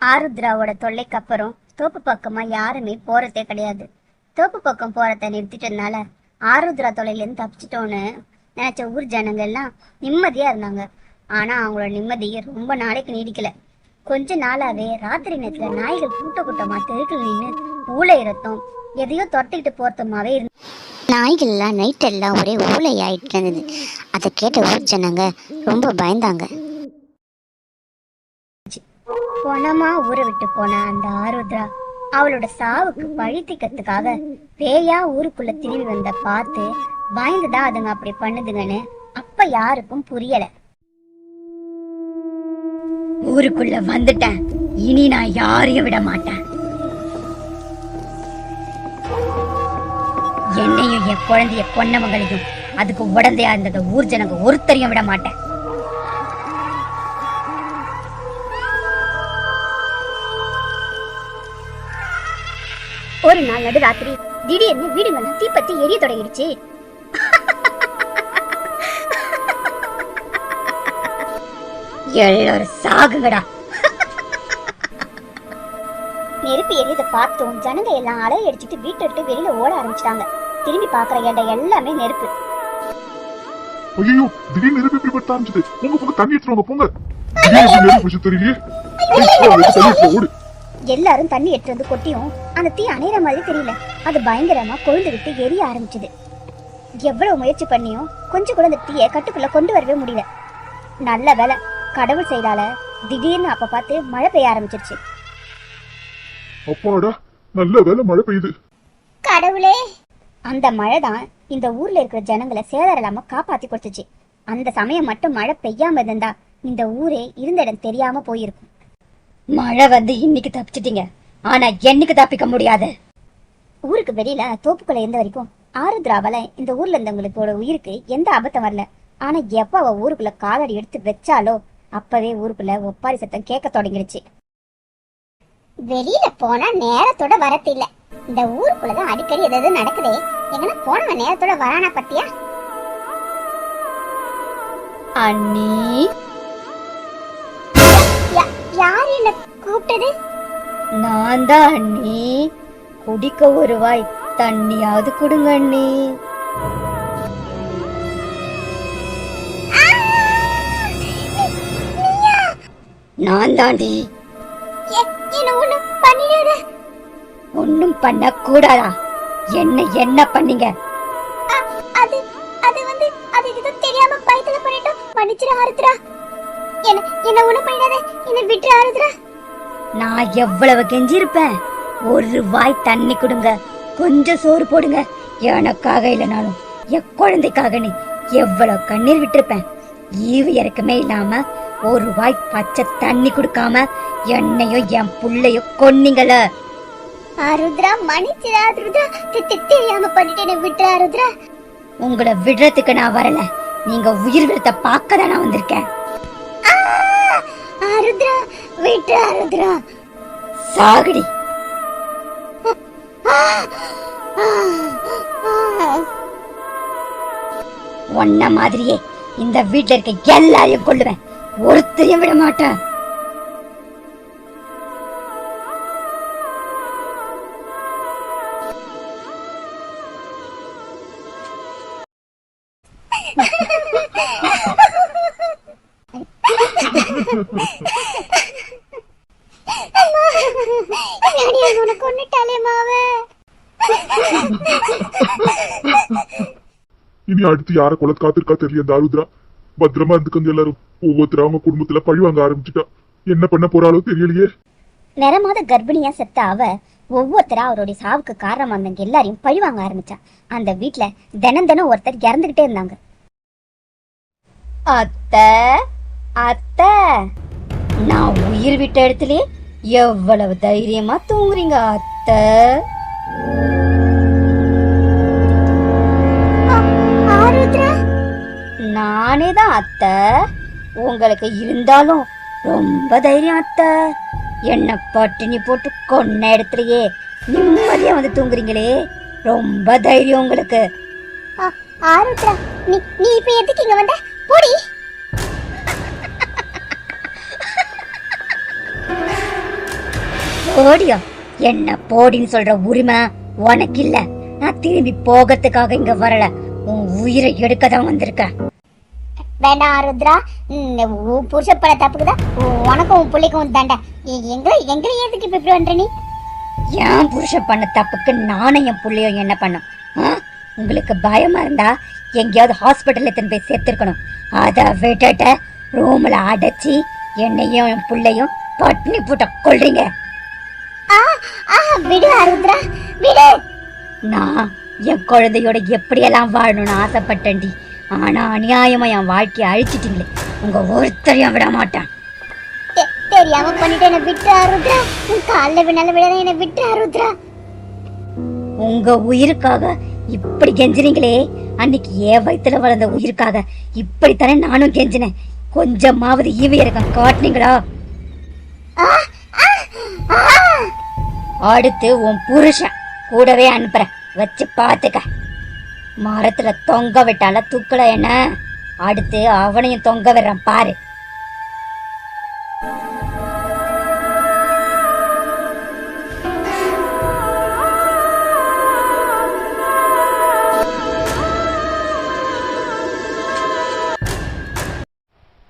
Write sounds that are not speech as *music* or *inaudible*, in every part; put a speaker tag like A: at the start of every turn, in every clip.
A: ஆருத்ராவோட தொல்லைக்கு அப்புறம் தோப்பு பக்கமா யாருமே போறதே கிடையாது. தோப்பு பக்கம் போறத நிறுத்திட்டதுனால ஆருத்ரா தொலைலேருந்து தப்பிச்சிட்டோன்னு நினைச்ச ஊர் ஜனங்க எல்லாம் நிம்மதியா இருந்தாங்க. ஆனா அவங்களோட நிம்மதி ரொம்ப நாளைக்கு நீடிக்கல. கொஞ்ச நாளாவே ராத்திரி நேரத்துல நாய்கள் கூட்ட கூட்டமா தெருக்கில் நின்று ஊழை ரத்தம் எதையோ துரத்திக்கிட்டு போறதுமாவே இருந்து
B: நாய்கள்லாம் நைட்டெல்லாம் ஒரே ஊளை ஆயிட்டு இருந்தது. அதை கேட்ட ஊர் ஜனங்க ரொம்ப பயந்தாங்க.
A: பொணமா ஊரை விட்டு போன அந்த ஆருத்ரா அவளோட சாவுக்கு பழி திக்கிறதுக்காக பேயா ஊருக்குள்ள திரும்பி வந்த பார்த்து பயந்துதான் அதுங்க அப்படி பண்ணுதுங்கன்னு அப்ப யாருக்கும் புரியல. ஊருக்குள்ள வந்துட்டேன். இனி நான் யாரையும் விட மாட்டேன். என்னையும் என் குழந்தைய கொன்னவங்களையும் அதுக்கு உடந்தையா இருந்தத ஊர் ஜனங்க ஒருத்தரையும் விட மாட்டேன். ஒரு நாள் நடுராத்திரி திடீர்னு வீடுங்கெல்லாம் தீப்பத்தி எரிய தொடங்கிடுச்சு. எல்லாரும் சாகுங்கடா. நெருப்பு எரியதை பார்த்தோம். ஜனங்க எல்லாம் அலைய அடிச்சிட்டு வீட்டை விட்டு வெளியில ஓட ஆரம்பிச்சிட்டாங்க. திரும்பி பாக்குற இடம் எல்லாமே நெருப்பு.
C: ஐயோ திடீர்னு நெருப்பு இப்படி பத்த ஆரம்பிச்சது. உங்க பக்கம் தண்ணி எடுத்துருவாங்க போங்க. நெருப்பு தெரியலையே.
A: எல்லாரும் தண்ணி எடுத்து வந்து கொட்டியும். அந்த தீ அணையிற மாதிரி தெரியல. அது பயங்கரமா கொழுந்து விட்டு எரிய ஆரம்பிச்சது. எவ்வளவு முயற்சி பண்ணியும் கொஞ்சம் கூட அந்த தீயை கட்டுக்குள்ள கொண்டு வரவே முடியல. நல்ல வேலை கடவுள் செய்தால திடீர்னு அப்ப பார்த்து மழை பெய்ய ஆரம்பிச்சிருச்சு.
C: அப்பாடா நல்ல வேலை மழை பெய்யுது.
A: கடவுளே! அந்த மழை தான் இந்த ஊர்ல இருக்கிற ஜனங்களை சேதாரம் இல்லாம காப்பாத்தி கொடுத்துச்சு. அந்த சமயம் மட்டும் மழை பெய்யாம இருந்தா இந்த ஊரே இருந்த இடம் தெரியாம போயிருக்கும். மழை வந்து இன்னைக்கு தப்பிச்சிட்டீங்க. ஆனா என்னைக்கு தப்பிக்க முடியாது. ஊருக்கு வெளியில தோப்புக்குள்ள இருந்த வரைக்கும் ஆருத்ராவால இந்த ஊர்ல இருந்தவங்களுக்கோட உயிருக்கு எந்த ஆபத்தம் வரல. ஆனா எப்ப அவ ஊருக்குள்ள காலடி எடுத்து வச்சாலோ அப்பவே ஊருக்குள்ள ஒப்பாரி சத்தம் கேட்க தொடங்கிடுச்சு. வெளியில போனா நேரத்தோட வரத்தில்ல இந்த ஊருக்குள்ளதான் அடிக்கடி எதாவது நடக்குதே. எங்கன்னா போனவன் நேரத்தோட வரானா பத்தியா? அண்ணி. யார் என்ன கூப்பிட்டது? நான் தான் அண்ணி குடிக்க ஒரு வாய் தண்ணியாவது கொடுங்க அண்ணி நான் தாண்டி ஒண்ணும் பண்ண கூடாதா என்ன என்ன பண்ணீங்க? அது அது வந்து அது ஏதோ தெரியாம பயத்துல பண்ணிட்டோம். மன்னிச்சிரு ஆருத்ரா. என்ன என்ன ஒண்ணும் பண்ணிடாத. என்ன விட்டு ஆருத்ரா. நான் எவ்வளவு கெஞ்சிருப்பேன் ஒரு வாய் தண்ணி கொடுங்க. கொஞ்சம் சோறு போடுங்க. எனக்காக இல்லைனாலும் என் குழந்தைக்காக நீ எவ்வளவு கண்ணீர் விட்டிருப்பேன். ஈவு இறக்கமே இல்லாம ஒரு வாய் பச்சை தண்ணி கொடுக்காம என்னையும் என் புள்ளையும் கொன்னீங்கள ஆருத்ரா மன்னிச்சிரா ஆருத்ரா தெரியாம பண்ணிட்டேனே விட்டு ஆருத்ரா உங்களை விடுறதுக்கு நான் வரல. நீங்க உயிர் விழுத்த பார்க்க தான் நான் வந்திருக்கேன். ஆருத்ரா விட்டு ஆருத்ரா சாகடி. உன்ன மாதிரியே இந்த வீட்டுல இருக்க எல்லாரையும் கொள்ளுவேன் ஒருத்தரையும் விட மாட்டேன். *laughs*
C: இனி அடுத்து யார கொலை காத்திருக்கா தெரியல இந்த ஆருத்ரா பத்திரமா இருந்துக்கங்க எல்லாரும். ஒவ்வொருத்தர் அவங்க குடும்பத்துல பழி வாங்க ஆரம்பிச்சுட்டா. என்ன பண்ண போறாளோ தெரியலையே.
A: நிறமாத கர்ப்பிணியா செத்த அவ ஒவ்வொருத்தரா அவருடைய சாவுக்கு காரணமா இருந்தவங்க எல்லாரையும் பழி வாங்க ஆரம்பிச்சா. அந்த வீட்ல தினம் தினம் ஒருத்தர் இறந்துகிட்டே இருந்தாங்க. அத்தை அத்தை. நான் உயிர் விட்ட இடத்துல எவ்வளவு தைரியமா தூங்குறீங்க அத்தை? நானே தான் அத்தை. உங்களுக்கு இருந்தாலும் ரொம்ப தைரியம் அத்தை. என்ன பட்டினி போட்டு கொன்ன இடத்துலயே நிம்மதியா வந்து தூங்குறீங்களே. ரொம்ப தைரியம் உங்களுக்கு. ஆருத்ரா நீ நீ இப்ப எதுக்கு இங்க வந்த? போடி.
D: போடியா? என்ன போடின்னு சொல்ற உரிமை உனக்கு இல்ல. நான் திரும்பி போகிறதுக்காக இங்க வரல. உன் உயிரை எடுக்க தான் வந்திருக்கேன்.
A: வேண்டாம் ருத்ரா. புருஷ பட தப்புக்குதான் உனக்கும் உன் பிள்ளைக்கும் தண்டை. எங்களை எங்களை எதுக்கு இப்ப இப்படி பண்ற நீ?
D: என் புருஷன் பண்ண தப்புக்கு நானும் என் புள்ளையும் என்ன பண்ணோம்? உங்களுக்கு பயமா இருந்தா எங்கேயாவது ஹாஸ்பிட்டல்ல எத்தனை போய் சேர்த்திருக்கணும். அதை விட்டுட்டு ரூம்ல அடைச்சி என்னையும் என் புள்ளையும் பட்னி போட்ட கொள்றீங்க
A: விடு ருத்ரா விடு.
D: நான் என் குழந்தையோட எப்படியெல்லாம் வாழணும்னு ஆசைப்பட்டேன்டி. ஆனா அநியாயமா என் வாழ்க்கையை அழிச்சிட்டீங்களே. உங்க ஒருத்தரையும் விட மாட்டேன்.
A: தெரியாம பண்ணிட்டு என்ன விட்டு ருத்ரா. உன் காலில் வினால விட என்ன விட்டு ருத்ரா.
D: உங்க உயிருக்காக இப்படி கெஞ்சுறீங்களே அன்னைக்கு என் வயித்துல வளர்ந்த உயிருக்காக இப்படித்தானே நானும் கெஞ்சினேன். கொஞ்சமாவது ஈவி இறக்கம் காட்டுனீங்களா? அடுத்து உன் புருஷன் கூடவே அனுப்புறேன். வச்சு பாத்துக்க மரத்துல தொங்க விட்டால தூக்கல என்ன? அடுத்து அவனையும் தொங்க விடுறான் பாரு.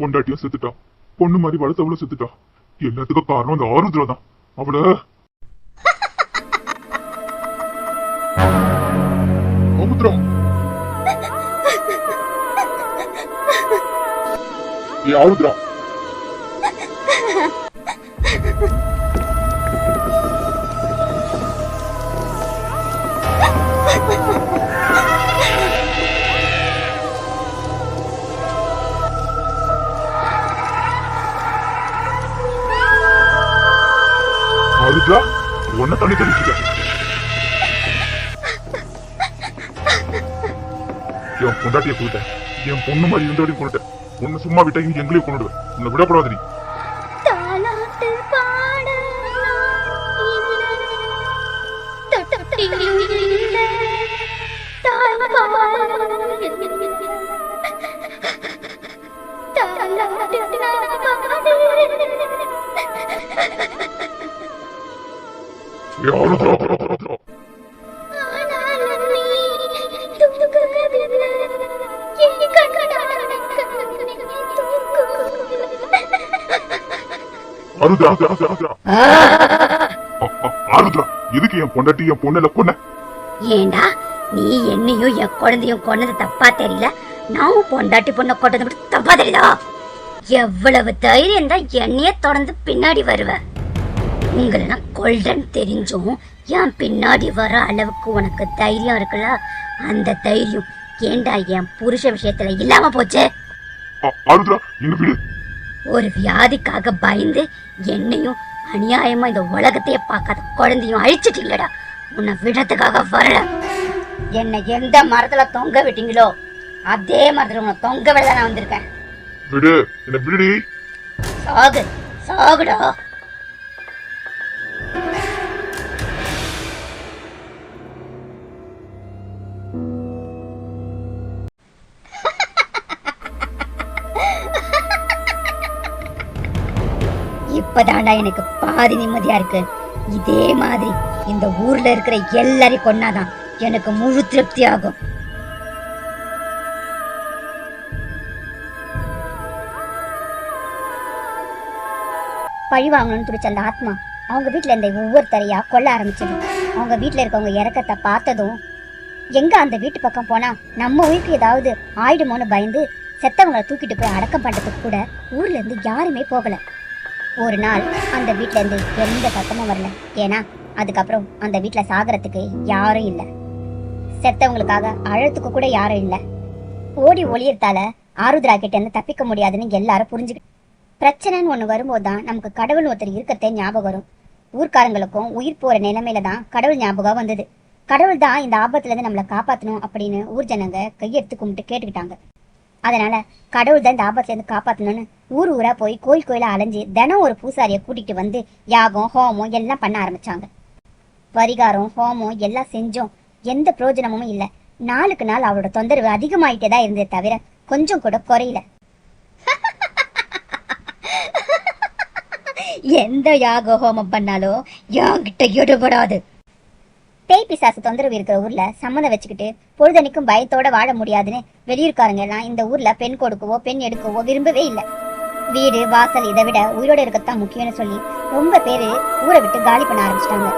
C: பொண்டாட்டியும் செத்துட்டா பொண்ணு மாதிரி வளர்த்தவளும் செத்துட்டா எல்லாத்துக்கும் காரணம் அந்த ஆருத்ரா தான். அவள. ஆருத்ரா ஏ ஆருத்ரா ஒன்ன தண்ணி தெளிச்சுட்ட என் பொண்டாட்டிய கொண்டுட்டேன் என் பொண்ணு மாதிரி இருந்தவரையும் கொண்டுட்டேன் உன்னை சும்மா விட்டா இங்க எங்களையும் கொண்டுடுவேன் உன்னை விடக்கூடாது நீ ஏ ஆருத்ரா எதுக்கு என் பொண்டாட்டி என் பொண்ணுல கொன்ன
D: ஏண்டா நீ என்னையும் என் குழந்தையும் கொன்னது தப்பா தெரியல? நான் பொண்டாட்டி பொண்ணை கொண்டது மட்டும் தப்பா தெரியுதா? எவ்வளவு தைரியம் தான் என்னைய தொடர்ந்து பின்னாடி வருவ. உங்களை நான் கொல்றேன்னு தெரிஞ்சும் என் பின்னாடி வர அளவுக்கு உனக்கு தைரியம் இருக்குல்ல? அந்த தைரியம் ஏண்டா என் புருஷ விஷயத்துல இல்லாம போச்சு?
C: ஆருத்ரா வீடு?
D: ஒரு வியாதிக்காக பயந்து என்னையும் அநியாயமா இந்த உலகத்தையே பார்க்காத குழந்தையும் அழிச்சிட்டீங்களடா. உன்னை விடத்துக்காக வரல. என்னை எந்த மரத்துல தொங்க விட்டீங்களோ அதே மரத்துல உன்னை தொங்க விட நான் வந்திருக்கேன்.
C: விடு என்ன விடுடி
D: சாகு சாகுடா. இப்பதாண்டா எனக்கு பாதி நிம்மதியா இருக்கு. இதே மாதிரி இந்த ஊர்ல இருக்கிற எல்லாரையும் கொன்னாதான் எனக்கு முழு திருப்தி ஆகும்.
A: பழி வாங்கணும்னு துடிச்ச அந்த ஆத்மா அவங்க வீட்டில் இருந்த ஒவ்வொருத்தரையா கொல்ல ஆரம்பிச்சது. அவங்க வீட்டில் இருக்கவங்க இறக்கத்தை பார்த்ததும் எங்கே அந்த வீட்டு பக்கம் போனால் நம்ம உயிருக்கு ஏதாவது ஆயிடுமோன்னு பயந்து செத்தவங்களை தூக்கிட்டு போய் அடக்கம் பண்ணுறதுக்கு கூட ஊர்லேருந்து யாருமே போகலை. ஒரு நாள் அந்த வீட்டிலேருந்து எந்த சத்தமும் வரல. ஏன்னா அதுக்கப்புறம் அந்த வீட்டில் சாகிறதுக்கு யாரும் இல்லை. செத்தவங்களுக்காக அழத்துக்கு கூட யாரும் இல்லை. ஓடி ஒளியறதால ஆருத்ரா கிட்டேருந்து தப்பிக்க முடியாதுன்னு எல்லாரும் புரிஞ்சுக்கிட்டு பிரச்சனைன்னு ஒன்று வரும்போது தான் நமக்கு கடவுள் ஒருத்தர் இருக்கிறதே ஞாபகம் வரும். ஊர்க்காரங்களுக்கும் உயிர் போகிற நிலைமையில தான் கடவுள் ஞாபகம் வந்தது. கடவுள் தான் இந்த ஆபத்துலேருந்து நம்மளை காப்பாற்றணும் அப்படின்னு ஊர் ஜனங்க கையெடுத்து கும்பிட்டு கேட்டுக்கிட்டாங்க. அதனால கடவுள் தான் இந்த ஆபத்துலேருந்து இருந்து ஊர் ஊரா போய் கோயில் கோயிலா அலைஞ்சு தினம் ஒரு பூசாரியை கூட்டிட்டு வந்து யாகம் ஹோமம் எல்லாம் பண்ண ஆரம்பிச்சாங்க. பரிகாரம் ஹோமம் எல்லாம் செஞ்சோம். எந்த பிரயோஜனமும் இல்லை. நாளுக்கு நாள் அவளோட தொந்தரவு அதிகமாயிட்டே தான் இருந்தே தவிர கொஞ்சம் கூட குறையல.
D: எந்த யாக ஹோமம் பண்ணாலும் யாங்கிட்ட எடுபடாது
A: பேய் பிசாசு தொந்தரவு இருக்கிற ஊர்ல சம்மந்தம் வச்சுக்கிட்டு பொழுதனைக்கும் பயத்தோட வாழ முடியாதுன்னு வெளியூர்காரங்க எல்லாம் இந்த ஊர்ல பெண் கொடுக்கவோ பெண் எடுக்கவோ விரும்பவே இல்லை. வீடு வாசல் இதை விட உயிரோட இருக்கத்தான் முக்கியம்னு சொல்லி ரொம்ப பேரு ஊரை விட்டு காலி பண்ண ஆரம்பிச்சிட்டாங்க.